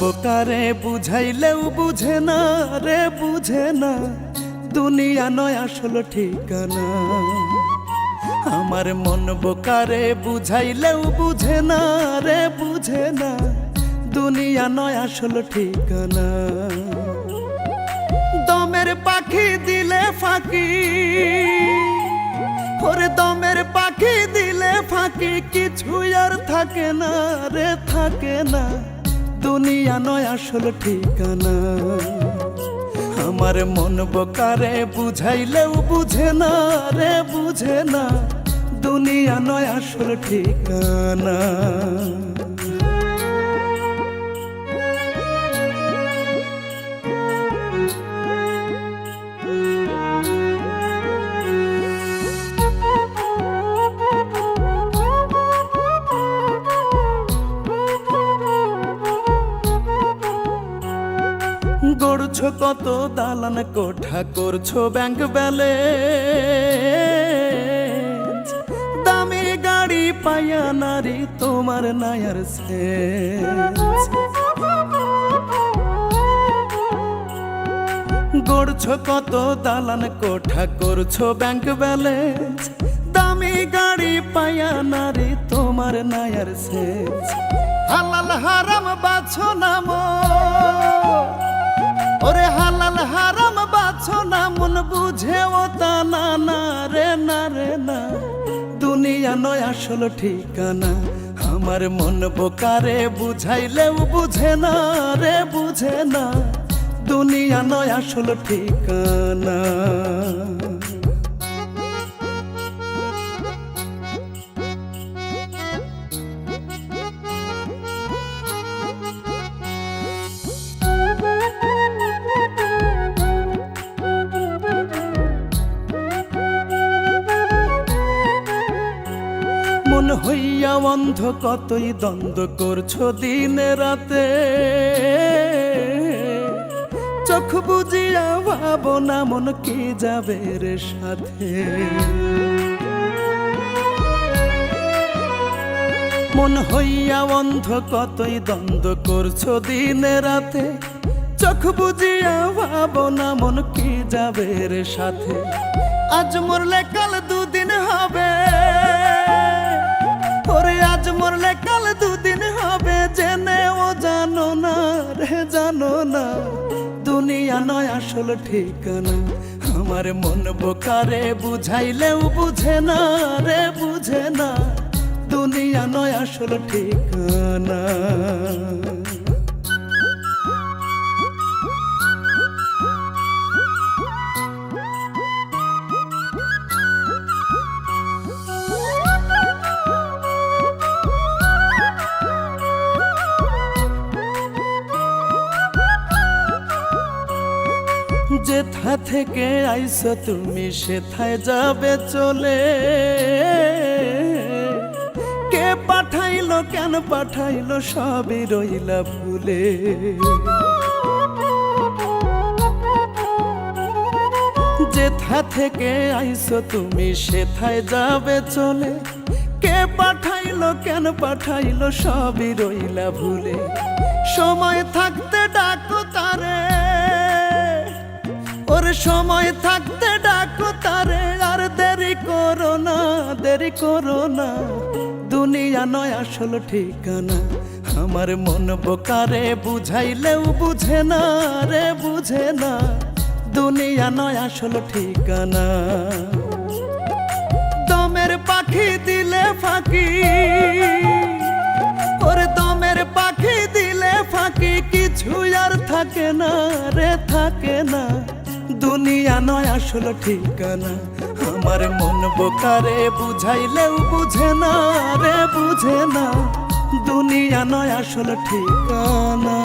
বোকারে বুঝাইলেও বুঝে না রে, বুঝে না। দুনিয়া নয় আসল ঠিকানা। আমার মন বোকারে বুঝাইলেও বুঝে না রে, বুঝে না। দুনিয়া নয় আসল ঠিকানা। দমের পাখি দিলে ফাঁকি। ওরে দমের পাখি দিলে ফাঁকি। কিছু আর থাকে না রে, থাকে না। দুনিয়া নয় আসল ঠিকানা। আমার মন বকারে বুঝাইলেও বুঝে না রে, বুঝে না। দুনিয়া নয় আসল ঠিকানা। গড়ছো কত দালান কোঠা, করছ ব্যাংক বেলে দামি গাড়ি পায়া নারী, তোমার নায়ার সে গড়ছো কত দালান কোঠা, করছ ব্যাংক ব্যালেন্স দামি গাড়ি পায়া নারী, তোমার নায়ার সে হালাল হারাম বাছো নাম রে না রে না। দুনিয়া নয় আসল ঠিকানা। আমার মন বোকারে বুঝাইলেও বুঝে না রে, বুঝে না। দুনিয়া নয় আসল ঠিকানা। অন্ধ কতই দ্বন্দ্ব করছ দিনে রাতে? চোখ বুঝিয়া ভাবনা মন কি যাবে রে সাথে? মন হইয়া অন্ধ কতই দ্বন্দ্ব করছ দিনে রাতে? চোখ বুঝিয়া ভাবনা মন কি যাবে রে সাথে? আজ মরলে কাল দুদিন হবে নয় আসল ঠিকানা। আমার মন বোকারে বুঝাইলেও বুঝে না রে, বুঝে না। দুনিয়া নয় আসল ঠিকানা। যেথা থেকে আইসো তুমি, সেথায় যাবে চলে। কে পাঠাইলো, কেন পাঠাইলো, সবই রইলা ভুলে। যেথা থেকে আইসো তুমি, সেথায় যাবে চলে। কে পাঠাইলো, কেন পাঠাইলো, সবই রইলা ভুলে। সময় থাকতে ডাকো সময় থাকতে ডাকো তারে, আর দেরি করো না, দেরি করো না। দুনিয়া নয় আসল ঠিকানা, আমার মন বোকারে বুঝাইলেও বুঝে না রে, বুঝে না। দুনিয়া নয় আসল ঠিকানা। দমের পাখি দিলে ফাঁকি, ওরে দমের পাখি দিলে ফাঁকি কিছু আর থাকে না রে, থাকে না। দুনিয়া নয় আসল ঠিকানা। আমার মন বোকারে বুঝাইলেও বুঝে না রে, বুঝে না। দুনিয়া নয় আসল ঠিকানা।